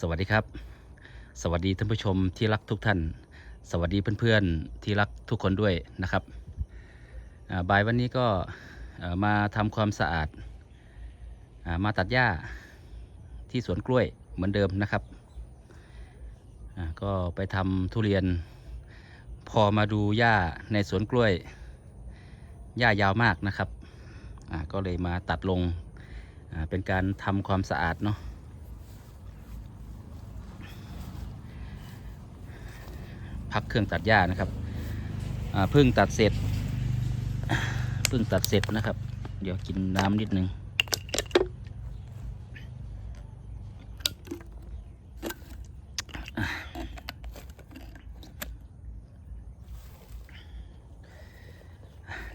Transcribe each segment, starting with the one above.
สวัสดีครับ สวัสดีท่านผู้ชมที่รักทุกท่าน สวัสดีเพื่อนๆที่รักทุกคนด้วยนะครับบ่ายวันนี้ก็มาทำความสะอาดามาตัดหญ้าที่สวนกล้วยเหมือนเดิมนะครับ ก็ไปทำทุเรียน พอมาดูหญ้าในสวนกล้วยหญ้ายาวมากนะครับ ก็เลยมาตัดลงเป็นการทำความสะอาดเนาะ พักเครื่องตัดหญ้านะครับเพิ่งตัดเสร็จเพิ่งตัดเสร็จนะครับ เดี๋ยวกินน้ำนิดนึง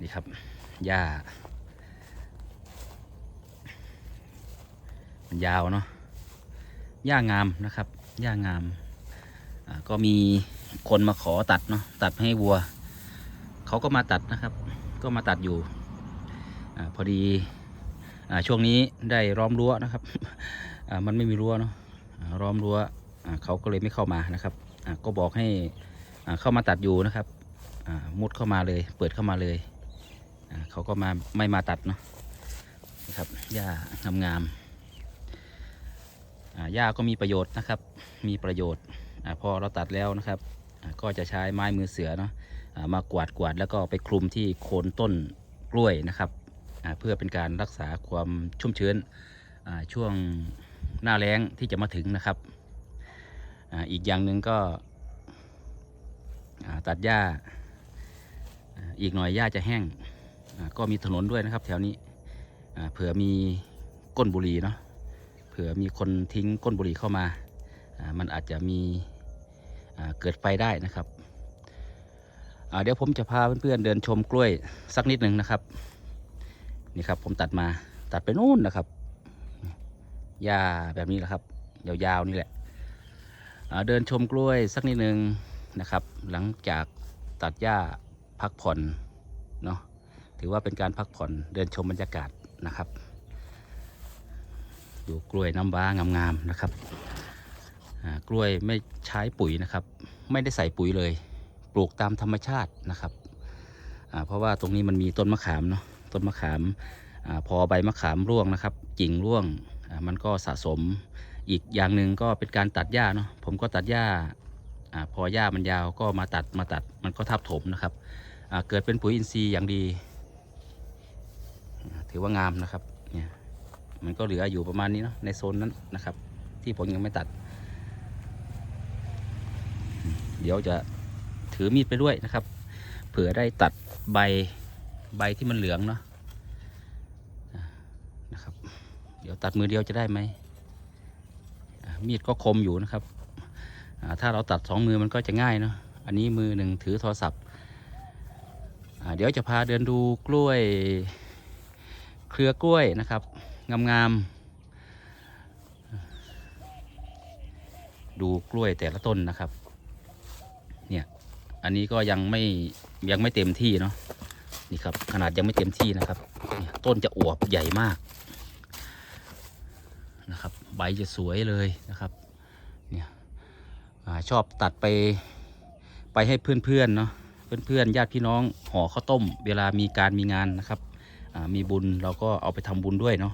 นี่ครับหญ้ามันยาวเนาะหญ้างามนะครับหญ้างามก็มี คนมาขอตัดเนาะตัดให้วัว เขาก็มาตัดนะครับ ก็มาตัดอยู่อพอดีอช่วงนี้ได้ล้อมรั้วนะครับมันไม่มีรั้วเนาะอ่าล้อมรั้วเขาก็เลยไม่เข้ามานะครับก็บอกให้เข้ามาตัดอยู่นะครับมุดเข้ามาเลย เปิดเข้ามาเลยเขาก็มาไม่มาตัดเนาะนะครับหญ้างามๆอ่าหญ้าก็มีประโยชน์นะครับ มีประโยชน์อพอเราตัดแล้วนะครับ ก็จะใช้ไม้มือเสือเนาะมากวาดกวาดแล้วก็ไปคลุมที่โคนต้นกล้วยนะครับเพื่อเป็นการรักษาความชุ่มชื้นช่วงหน้าแล้งที่จะมาถึงนะครับอีกอย่างหนึ่งก็ตัดหญ้าอีกหน่อยหญ้าจะแห้งก็มีถนนด้วยนะครับ แถวนี้เผื่อมีก้นบุหรี่เนาะเผื่อมีคนทิ้งก้นบุหรี่เข้ามา มันอาจจะมี เกิดไฟได้นะครับเดี๋ยวผมจะพาเพื่อนๆเดินชมกล้วยสักนิดหนึ่งนะครับ นี่ครับผมตัดมาตัดไปนู่นนะครับหญ้าแบบนี้แหละครับ ยาวๆนี่แหละเดินชมกล้วยสักนิดหนึ่งนะครับ หลังจากตัดหญ้าพักผ่อนเนาะถือว่าเป็นการพักผ่อนเดินชมบรรยากาศนะครับ ดูกล้วยน้ำว้างามๆนะครับ กล้วยไม่ใช้ปุ๋ยนะครับ ไม่ได้ใส่ปุ๋ยเลย ปลูกตามธรรมชาตินะครับ เพราะว่าตรงนี้มันมีต้นมะขามเนาะต้นมะขามอพอใบมะขามร่วงนะครับกิ่งร่วงมันก็สะสมอีกอย่างหนึ่งก็เป็นการตัดหญ้าเนาะผมก็ตัดหญ้าอพอหญ้ามันยาวก็มาตัดมาตัดมันก็ทับถมนะครับเกิดเป็นปุ๋ยอินทรีย์อย่างดี ถือว่างามนะครับเนี่ยมันก็เหลืออยู่ประมาณนี้เนาะในโซนนั้นนะครับ ที่ผมยังไม่ตัด เดี๋ยวจะถือมีดไปด้วยนะครับ เผื่อได้ตัดใบใบที่มันเหลืองเนาะนะครับ เดี๋ยวตัดมือเดียวจะได้ไหมมีดก็คมอยู่นะครับ ถ้าเราตัดสองมือมันก็จะง่ายเนาะอันนี้มือหนึ่งถือโทรศัพท์เดี๋ยวจะพาเดินดูกล้วย เครือกล้วยนะครับงามๆดูกล้วยแต่ละต้นนะครับ เนี่ย อันนี้ก็ยังไม่ยังไม่เต็มที่เนาะนี่ครับ ขนาดยังไม่เต็มที่นะครับ ต้นจะอวบใหญ่มากนะครับ ใบจะสวยเลยนะครับเนี่ยอชอบตัดไปไปให้เพื่อนๆเนาะเพื่อนๆญาติพี่น้องห่อข้าวต้ม เวลามีการมีงานนะครับมีบุญเราก็เอาไปทำบุญด้วยเนาะ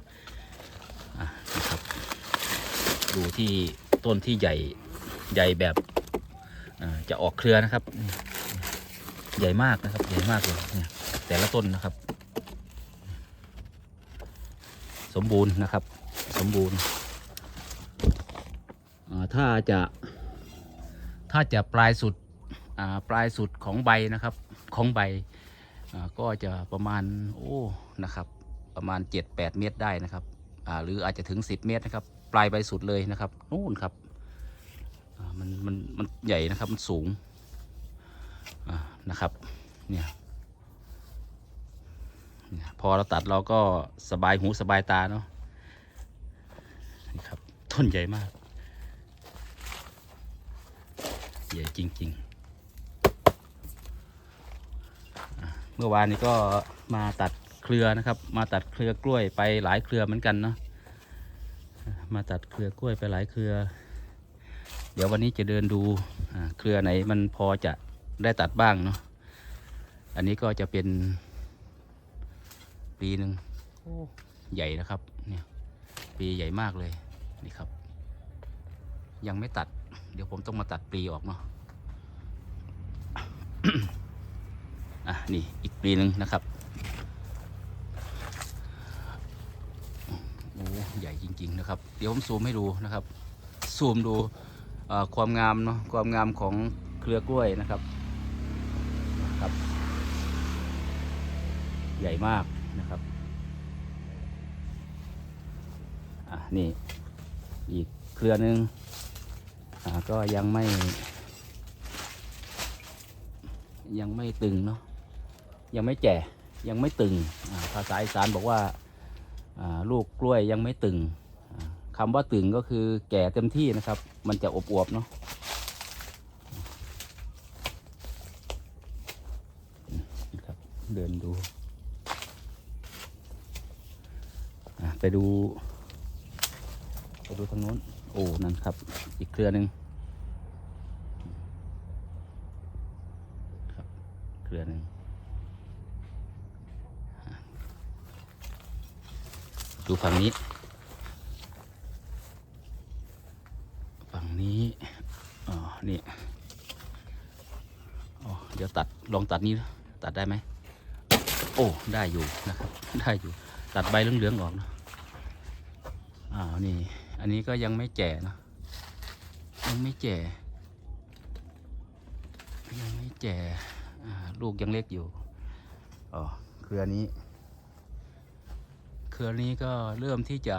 นะครับ ดูที่ต้นที่ใหญ่ใหญ่แบบ จะออกเครือนะครับ ใหญ่มากนะครับ ใหญ่มากเลยเนี่ยแต่ละต้นนะครับ สมบูรณ์นะครับ สมบูรณ์ถ้าจะถ้าจะปลายสุดปลายสุดของใบนะครับของใบก็จะประมาณโอ้นะครับประมาณ 7-8 เมตรได้นะครับหรืออาจจะถึง 10 เมตรนะครับ ปลายใบสุดเลยนะครับนู่นครับ มันมันมันใหญ่นะครับมันสูงนะครับเนี่ยพอเราตัดเราก็สบายหูสบายตาเนาะนี่ครับต้นใหญ่มาก ใหญ่จริงๆ เมื่อวานนี้ก็มาตัดเครือนะครับ มาตัดเครือกล้วยไปหลายเครือเหมือนกันเนาะมาตัดเครือกล้วยไปหลายเครือ เดี๋ยววันนี้จะเดินดูอ่าเครือไหนมันพอจะได้ตัดบ้างเนาะอันนี้ก็จะเป็นปีหนึ่งโอ้ใหญ่นะครับเนี่ยปีใหญ่มากเลยนี่ครับ ยังไม่ตัด เดี๋ยวผมต้องมาตัดปลีออกเนาะอะนี่อีกปลีหนึ่งนะครับโอ้ใหญ่จริง ๆ นะครับ เดี๋ยวผมซูมให้ดูนะครับซูมดูเอ่อ ความงามเนาะความงามของเครือกล้วยนะครับครับ ใหญ่มากนะครับอะนี่อีกเครือหนึ่งอ่าก็ยังไม่ ยังไม่ตึงเนาะยังไม่แก่ยังไม่ตึงภาษาอีสานบอกว่าลูกกล้วยยังไม่ตึง คำว่าตึงก็คือแก่เต็มที่นะครับ มันจะอบอวบเนาะนะครับเดินดูอะไปดู ไปดูทางโน้น โอ้ นั่นครับ อีกเครือหนึ่งครับ เครือหนึ่งดูฝั่งนี้ ฝั่งนี้ อ๋อ นี่ อ๋อ เดี๋ยวตัดลองตัดนี้ตัดได้ไหมโอ้ได้อยู่นะครับ ได้อยู่ตัดใบเหลืองๆออกเนอะอ้าวนี่ อันนี้ก็ยังไม่แก่เนอะยังไม่แก่ยังไม่แก่ลูกยังเล็กอยู่อ๋อเครือนี้ เครือนี้ก็เริ่มที่จะ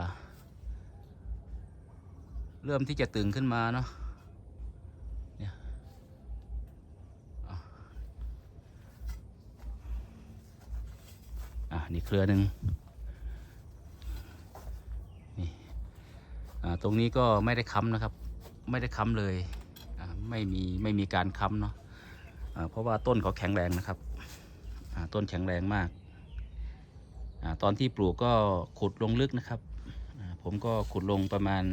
เริ่มที่จะตึงขึ้นมาเนาะ เนี่ยอะอะ นี่เครือหนึ่งนี่ตรงนี้ก็ไม่ได้ค้ำนะครับ ไม่ได้ค้ำเลยไม่มีไม่มีการค้ำเนาะเพราะว่าต้นเขาแข็งแรงนะครับต้นแข็งแรงมากอตอนที่ปลูกก็ขุดลงลึกนะครับ ผมก็ขุดลงประมาณ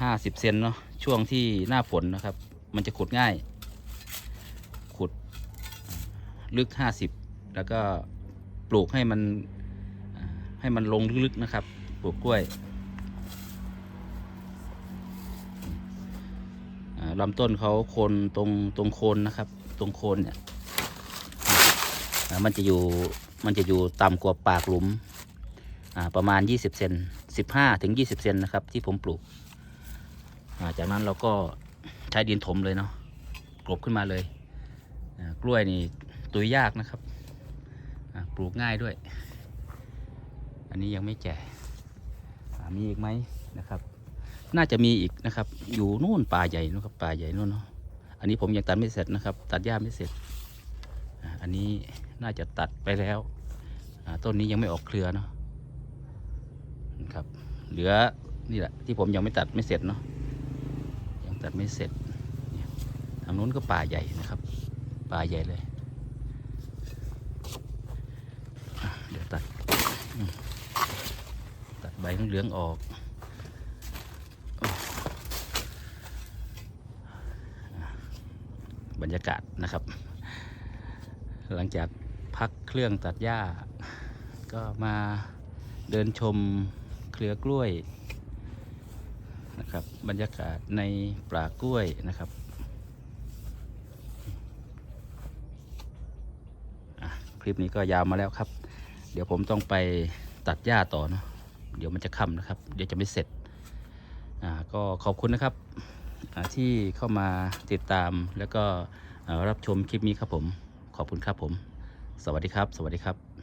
ห้าสิบเซนเนาะช่วงที่หน้าฝนนะครับ มันจะขุดง่าย ขุดลึกห้าสิบแล้วก็ ลูกให้มันให้มันลงลึกๆนะครับ ปลูกกล้วยลำต้นเขาโคนตรงตรงโคนนะครับ ตรงโคนเนี่ยมันจะอยู่มันจะอยู่ต่ำกว่าปากหลุมประมาณ 20 เซน15ถึง20 เซนนะครับ ที่ผมปลูกาจากนั้นเราก็ใช้ดินถมเลยเนาะกลบขึ้นมาเลย กล้วยนี่ตัวยากนะครับ ปลูกง่ายด้วย อันนี้ยังไม่แก่มีอีกไหมนะครับ น่าจะมีอีกนะครับ อยู่นู่นป่าใหญ่นู่นครับป่าใหญ่นู่นเนาะอันนี้ผมยังตัดไม่เสร็จนะครับ ตัดหญ้าไม่เสร็จ อันนี้น่าจะตัดไปแล้วต้นนี้ยังไม่ออกเครือเนาะนะครับ เหลือนี่แหละที่ผมยังไม่ตัดไม่เสร็จเนาะยังตัดไม่เสร็จทางนู้นก็ป่าใหญ่นะครับ ป่าใหญ่เลยอะเดี๋ยว ตัดอืมตัดใบเหลืองออกบรรยากาศนะครับ หลังจากพักเครื่องตัดหญ้า ก็มาเดินชมเครือกล้วยนะครับบรรยากาศในป่ากล้วยนะครับคลิปนี้ก็ยาวมาแล้วครับ เดี๋ยวผมต้องไปตัดหญ้าต่อเนาะเดี๋ยวมันจะค่ำนะครับ เดี๋ยวจะไม่เสร็จอ่าก็ขอบคุณนะครับที่เข้ามาติดตามแล้วก็รับชมคลิปนี้ครับผม ขอบคุณครับผม สวัสดีครับ สวัสดีครับ